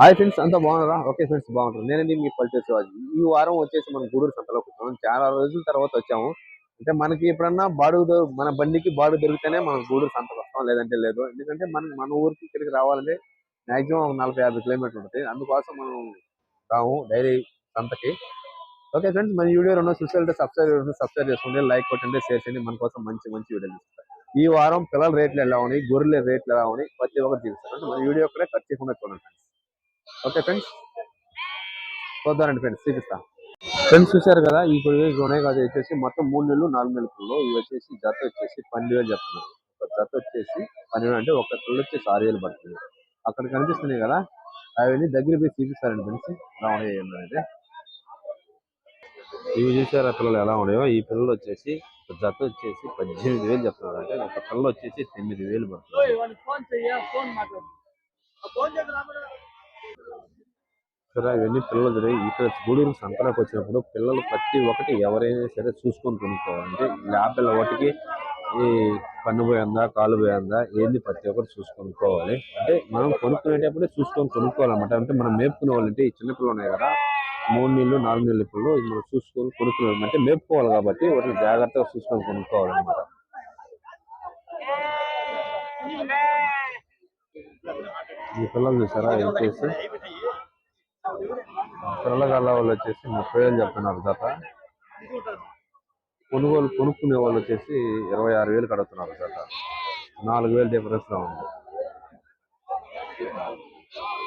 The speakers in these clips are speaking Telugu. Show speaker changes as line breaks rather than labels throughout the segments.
హాయ్ ఫ్రెండ్స్ అంతా బాగున్నారా? ఓకే ఫ్రెండ్స్ బాగుంటారు. నేనండి మీ పల్చర్ శివాజీ. ఈ వారం వచ్చేసి మనం గూడూరు సంతలోకి వచ్చాము చాలా రోజుల తర్వాత వచ్చాము. అంటే మనకి ఎప్పుడన్నా బాడుగు మన బండికి బాడుగు దొరికితేనే మనం గూడూరు సంతకు వస్తాం లేదంటే లేదు. ఎందుకంటే మనం మన ఊరికి ఇక్కడికి రావాలంటే మాక్సిమం ఒక నలభై యాభై కిలోమీటర్లు ఉంటుంది. అందుకోసం మనం రాము డైలీ సంతకి. ఓకే ఫ్రెండ్స్ మన వీడియో రెండు చూస్తే సబ్స్క్రైబ్ సబ్స్క్రైబ్ చేసుకోండి లైక్ కొట్టండి షేర్ చేయండి. మన కోసం మంచి మంచి వీడియోలు ఇస్తారు ఈ వారం పిల్లల రేట్లు ఎలా ఉన్నాయి గొర్రెల రేట్లు ఎలా ఉన్నాయి ప్రతి ఒక్కరు చూపిస్తారు మన వీడియో కూడా కట్ చేయకుండా చూడండి ఫ్రెండ్స్. ఓకే ఫ్రెండ్స్ చూద్దానండి ఫ్రెండ్స్ చూపిస్తా. ఫ్రెండ్స్ చూశారు కదా ఈ కొనే కాదు వచ్చేసి మొత్తం మూడు నెలలు నాలుగు నెలల పిల్లలు ఇవి వచ్చేసి జత వచ్చేసి పన్నెండు వేలు చెప్తున్నారు. ఒక జత వచ్చేసి పన్నెండు అంటే ఒక పిల్ల వచ్చేసి ఆరు వేలు పడుతుంది. అక్కడ కనిపిస్తున్నాయి కదా అవన్నీ దగ్గర పోయి చూపిస్తారండి ఫ్రెండ్స్ ఎలా ఉన్నాయి అయితే ఇవి చూసారా పిల్లలు ఎలా ఉన్నాయో? ఈ పిల్లలు వచ్చేసి ఒక జత వచ్చేసి పద్దెనిమిది వేలు చెప్తున్నారు. అంటే ఒక పిల్ల వచ్చేసి తొమ్మిది వేలు పడుతుంది. చెప్పారా ఇవన్నీ పిల్లలు జరిగి ఇక్కడ గూడూరు సంతలోకి వచ్చినప్పుడు పిల్లలు ప్రతి ఒక్కటి ఎవరైనా సరే చూసుకొని కొనుక్కోవాలంటే లేపల ఒకటికి ఈ కన్ను పోయిందా కాలు పోయిందా ఏంది ప్రతి ఒక్కరు చూసుకొనుకోవాలి అంటే మనం కొనుక్కునేటప్పుడే చూసుకొని కొనుక్కోవాలన్నమాట. అంటే మనం మేపుకునే వాళ్ళంటే ఈ చిన్న పిల్లలు ఉన్నాయి కదా మూడు నీళ్ళు నాలుగు నీళ్ళు పిల్లలు ఇది మనం చూసుకొని కొనుక్కునే అంటే మేపుకోవాలి కాబట్టి వాటిని జాగ్రత్తగా చూసుకొని కొనుక్కోవాలన్నమాట. ఈ పిల్లలు చూసారా ఇది వచ్చేసి పిల్లగాళ్ళ వాళ్ళు వచ్చేసి ముప్పై వేలు చెప్తున్నారు జత కొనుగోలు కొనుక్కునే వాళ్ళు వచ్చేసి ఇరవై ఆరు వేలు కడుతున్నారు జత నాలుగు వేలు డిఫరెన్స్లో ఉంది.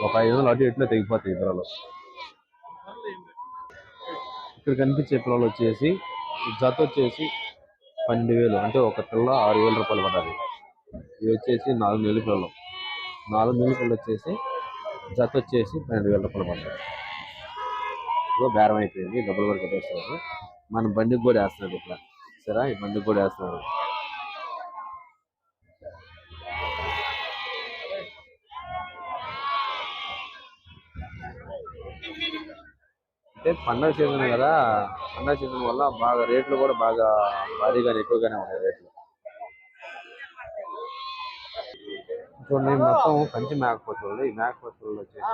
ఒక ఐదు వందలు అటు ఇట్లా తెగిపోతాయి పిల్లలు ఇక్కడ కనిపించే పిల్లలు వచ్చేసి జత వచ్చేసి పన్నెండు వేలు అంటే ఒక పిల్ల ఆరు వేల రూపాయలు పడాలి ఇవి వచ్చేసి నాలుగు నెలల పిల్లలు. నాలుగు నెలల పిల్లలు వచ్చేసి జత వచ్చేసి పన్నెండు వేల రూపాయలు పడతాయి ఎక్కువ బేరం అయిపోయింది డబ్బులు కూడా కట్టేస్తున్నారు. మన బండికి కూడా వేస్తున్నాడు ఇట్లా సరే ఈ బండికి కూడా వేస్తున్నారు. అంటే పండగ సీజన్ కదా పండగ సీజన్ వల్ల బాగా రేట్లు కూడా బాగా భారీగానే ఎక్కువగానే ఉన్నాయి రేట్లు. చూడండి మొత్తం కంచి మేకపోతులు ఈ మేకపోతులు వచ్చేసి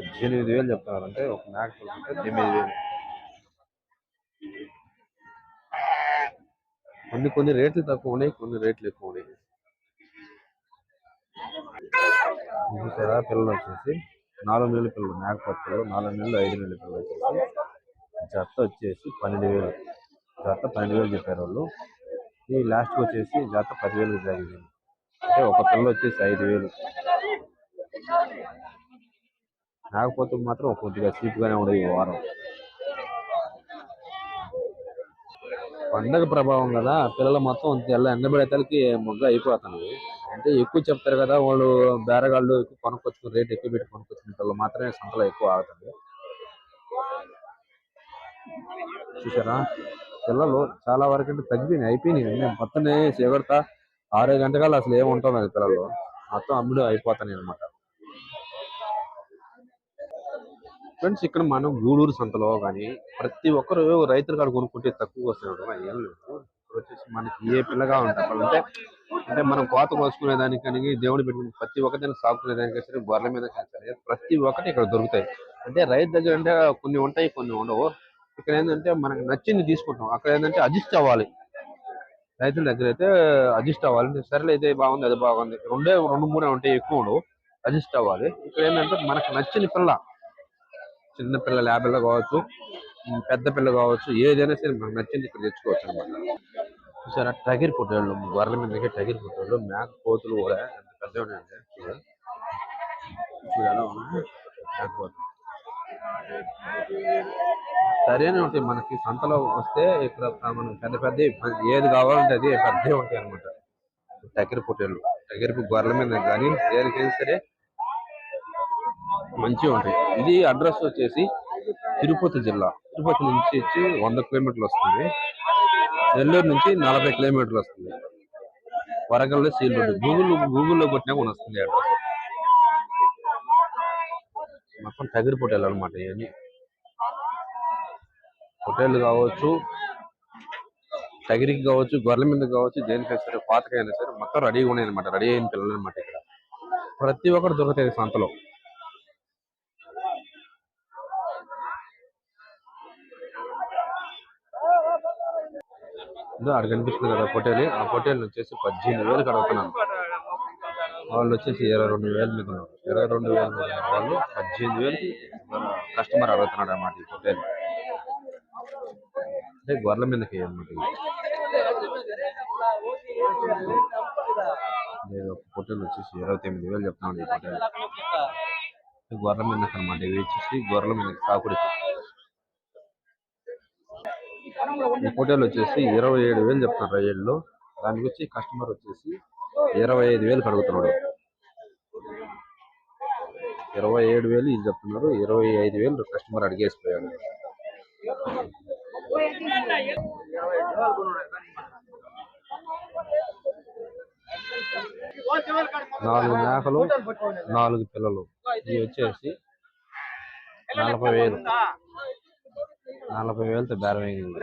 పద్దెనిమిది వేలు చెప్తున్నారు అంటే ఒక మేకపోతు అంటే ఎనిమిది వేలు. కొన్ని కొన్ని రేట్లు తక్కువ ఉన్నాయి కొన్ని రేట్లు ఎక్కువ ఉన్నాయి. చూసారా? పిల్లలు వచ్చేసి నాలుగు నెలల పిల్లలు మేక మేకపోతులు నాలుగు నెలలు ఐదు నెలల పిల్లలు వచ్చేసి జత వచ్చేసి పన్నెండు వేలు. జత పన్నెండు వేలు చెప్పారు వాళ్ళు. ఈ లాస్ట్ వచ్చేసి జత పదివేలు జరిగింది. అంటే ఒక పిల్ల వచ్చేసి ఐదు వేలు. మేకపోతే మాత్రం కొద్దిగా చీప్గానే ఉండదు ఈ వారం. పండగ ప్రభావం కదా పిల్లలు మొత్తం తెల్ల ఎండబెడతలకి మొగ్గ అయిపోతుంది అంటే ఎక్కువ చెప్తారు కదా వాళ్ళు బేరగాళ్ళు ఎక్కువ కొనుక్కొచ్చుకుని రేట్ ఎక్కువ పెట్టి కొనుక్కొచ్చుకునే పిల్లలు మాత్రమే సంతలో ఎక్కువ ఆగుతుంది చూసారా? పిల్లలు చాలా వరకు అంటే తగ్గిపోయినాయి అయిపోయినాయి. నేను మొత్తనే చేపడతా ఆరు గంటకాలు అసలు ఏముంటుంది పిల్లలు. మొత్తం అమ్ముడు అయిపోతాయి అనమాట ఫ్రెండ్స్ ఇక్కడ మనం గూడూరు సంతలో కానీ ప్రతి ఒక్కరు రైతులు కాడ కొనుక్కుంటే తక్కువ వస్తున్నాడు ఏం లేదు వచ్చేసి మనకి ఏ పిల్లగా ఉంటారు అంటే అంటే మనం కోత కోసుకునే దానికని దేవుడు పెట్టుకుని ప్రతి ఒక్కరిని సాగుకునే దానికి సరే గొర్రెల మీద కాల్చాలి ప్రతి ఒక్కటి ఇక్కడ దొరుకుతాయి. అంటే రైతు దగ్గర అంటే కొన్ని ఉంటాయి కొన్ని ఉండవు. ఇక్కడ ఏంటంటే మనకి నచ్చింది తీసుకుంటాం. అక్కడ ఏంటంటే అడ్జస్ట్ అవ్వాలి. రైతుల దగ్గర అయితే అడ్జస్ట్ అవ్వాలి. అంటే సరేలే ఇదే బాగుంది అది బాగుంది. రెండే రెండు మూడే ఉంటాయి ఎక్కువ ఉండవు. అడ్జస్ట్ అవ్వాలి. ఇక్కడ ఏంటంటే మనకు నచ్చిన పిల్ల చిన్న పిల్లలు కావచ్చు పెద్ద పిల్ల కావచ్చు ఏదైనా సరే మనకు నచ్చింది ఇక్కడ తెచ్చుకోవచ్చు అనమాట చూసారా? టగిరి పుట్టేళ్ళు గొర్రెల మీదకి టగిరి పుట్టేళ్ళు మేక కోతులు కూడా ఎంత పెద్దగా ఉన్నాయంటే చూడు. ఎలా మేక కోతులు. సరైన ఉంటాయి మనకి సంతలో వస్తే ఇక్కడ మనం పెద్ద పెద్ద ఏది కావాలంటే అది పెద్దవి ఉంటాయి అనమాట టగిరి పుట్టేళ్ళు టగిరి గొర్రెల మీద కానీ దేనికైనా సరే మంచిగా ఉంటాయి. ఇది అడ్రస్ వచ్చేసి తిరుపతి జిల్లా. తిరుపతి నుంచి వచ్చి వంద కిలోమీటర్లు వస్తుంది. నెల్లూరు నుంచి నలభై కిలోమీటర్లు వస్తుంది. వరంగల్లో సీల్ రోడ్ గూగుల్ గూగుల్లో కొట్టినా కూడా వస్తుంది అడ్రస్ మొత్తం టగిరి పొటేలు అనమాట ఇవన్నీ. పొటేలు కావచ్చు టగిరికి కావచ్చు గొర్రెల మీద కావచ్చు దేనికైనా సరే పాతకైనా సరే మొత్తం రెడీగా ఉన్నాయి అనమాట రెడీ అయిన పిల్లలు అనమాట ఇక్కడ. ప్రతి ఒక్కరు దొరుకుతాయి సంతలో. అక్కడ కనిపిస్తుంది కదా పొట్టేలు. ఆ పొట్టేలు వచ్చేసి పద్దెనిమిది వేలు కడుగుతున్నాను. వాళ్ళు వచ్చేసి ఇరవై రెండు వేలు మీద ఉన్నారు. ఇరవై రెండు వేల మీద వాళ్ళు పద్దెనిమిది వేలకి కస్టమర్ అడుగుతున్నాడు అన్నమాట ఈ పొట్టేలు. అంటే గొర్రెల మీదకి అన్నమాట నేను ఒక వచ్చేసి ఇరవై తొమ్మిది వేలు చెప్తామండి ఈ పొట్టెలు. గొర్రెల మీదకి అనమాట ఇవి వచ్చేసి గొర్రెల మీదకి సాకుడికి. ఈ పొట్టేలు వచ్చేసి ఇరవై ఏడు వేలు చెప్తున్నారు రైళ్ళు దానికి వచ్చి కస్టమర్ వచ్చేసి ఇరవై ఐదు వేలు కడుగుతున్నాడు. ఇరవై ఏడు వేలు ఇది చెప్తున్నారు. ఇరవై ఐదు వేలు కస్టమర్ అడిగేసిపోయాడు. నాలుగు మేకలు నాలుగు పిల్లలు. ఇవి వచ్చేసి నలభై వేలు. నలభై వేలతో బేరం అయింది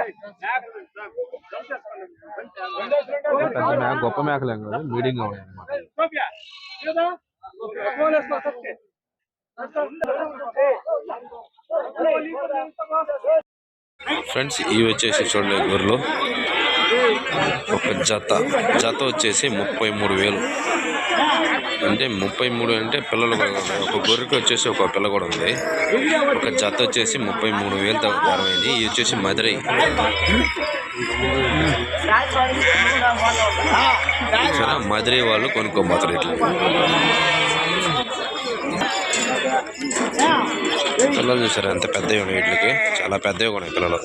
గొప్ప మేకలేం కాదు మీడియంగా ఉన్నాయి అన్నమాట.
ఫ్రెండ్స్ ఇవి వచ్చేసి చూడలేదు గొర్రెలు ఒక జత. జత వచ్చేసి ముప్పై మూడు వేలు. అంటే ముప్పై మూడు అంటే పిల్లలు కూడా ఉన్నాయి. ఒక గొర్రెకి వచ్చేసి ఒక పిల్ల కూడా ఉంది. ఒక జత వచ్చేసి ముప్పై మూడు వేలతో ధరమైంది ఇది వచ్చేసి మదురై చాలా మధురై వాళ్ళు కొనుక్కోబోతారు ఇట్లా. పిల్లలు చూసారు ఎంత పెద్దవి ఉన్నాయి వీటికి. చాలా పెద్దవి ఉన్నాయి పిల్లలు.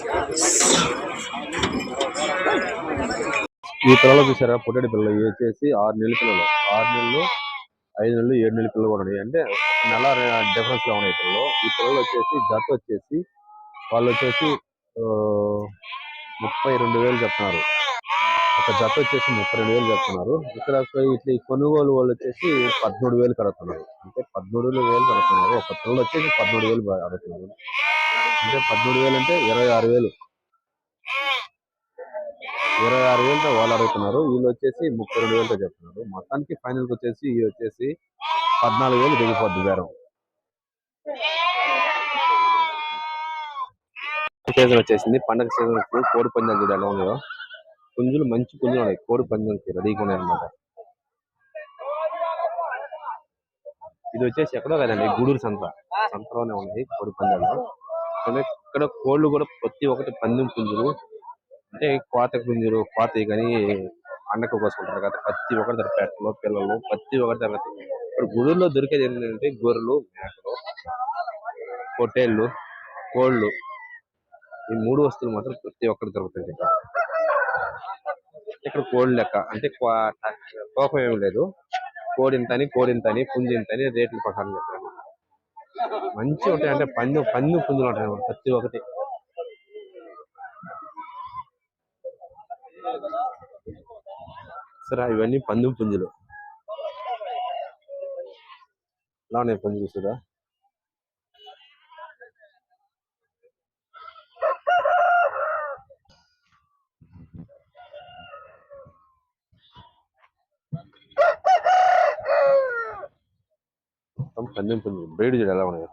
ఈ పిల్లలు చూసారా పొట్టడి పిల్లలు. వచ్చేసి ఆరు నెలల పిల్లలు. ఆరు నెలలు ఐదు నెలలు ఏడు నెలల పిల్లలు కూడా ఉన్నాయి. అంటే నెల డిఫరెన్స్లో ఉన్నాయి పిల్లలు. ఈ పిల్లలు వచ్చేసి జత వచ్చేసి వాళ్ళు వచ్చేసి ఆ, ముప్పై రెండు వేలు చెప్తున్నారు. ఒక జత వచ్చేసి ముప్పై రెండు వేలు చెప్తున్నారు. ఇక్కడ ఇట్లా ఈ కొనుగోలు వాళ్ళు వచ్చేసి పదమూడు వేలు కడుతున్నారు. అంటే పదమూడు వేలు కడుతున్నారు. ఒక పిల్లలు వచ్చేసి పదమూడు వేలు అడుగుతున్నారు. అంటే పదమూడు వేలు అంటే ఇరవై ఆరు వేలు. ఇరవై ఆరు వేలతో వాళ్ళు అడుగుతున్నారు. వీళ్ళు వచ్చేసి ముప్పై రెండు వేలతో చెప్తున్నారు. మొత్తానికి ఫైనల్కి వచ్చేసి ఇవి వచ్చేసి పద్నాలుగు వేలు దిగిపోద్ది బేరం. సీజన్ వచ్చేసింది. పండగ సీజన్ కోడి పందాలు చూడ ఎలా ఉన్నాయో. పుంజులు మంచి పుంజులు ఉన్నాయి. కోడి పందాలకి రెడీగా ఉన్నాయి అనమాట ఇది వచ్చేసి ఎక్కడో కదండి గూడూరు సంత. సంతలోనే ఉన్నాయి కోడి పందాలు. ఇక్కడ కోళ్ళు కూడా ప్రతి ఒక్కటి పందెం పుంజులు అంటే కోత గుంజులు కోత కానీ అండక కోసుకుంటారు కదా. ప్రతి ఒక్కరి దొరికి పెట్టలు పిల్లలు ప్రతి ఒక్కరి దొరుకుతాయి ఇప్పుడు గుడుల్లో దొరికేది ఏంటంటే గొర్రెలు మేకలు పొట్టేళ్ళు కోళ్ళు ఈ మూడు వస్తువులు మాత్రం ప్రతి ఒక్కరు దొరుకుతుంది ఇక్కడ. ఇక్కడ కోడి లెక్క. అంటే కోపం ఏమి లేదు. కోడి కోడింతని కోడి పుంజు రేట్ల ప్రకారం చెప్పారు మంచి ఉంటాయి అంటే పందు పందు పుంజులు ఉంటాయి ప్రతి ఒక్కటి. సరే ఇవన్నీ పందు పుంజులు. ఎలా ఉన్నాయి పుంజులు చూసారా మొత్తం పందెం పుంజులు. బ్రేడ్ చూడు ఎలా ఉన్నాయి?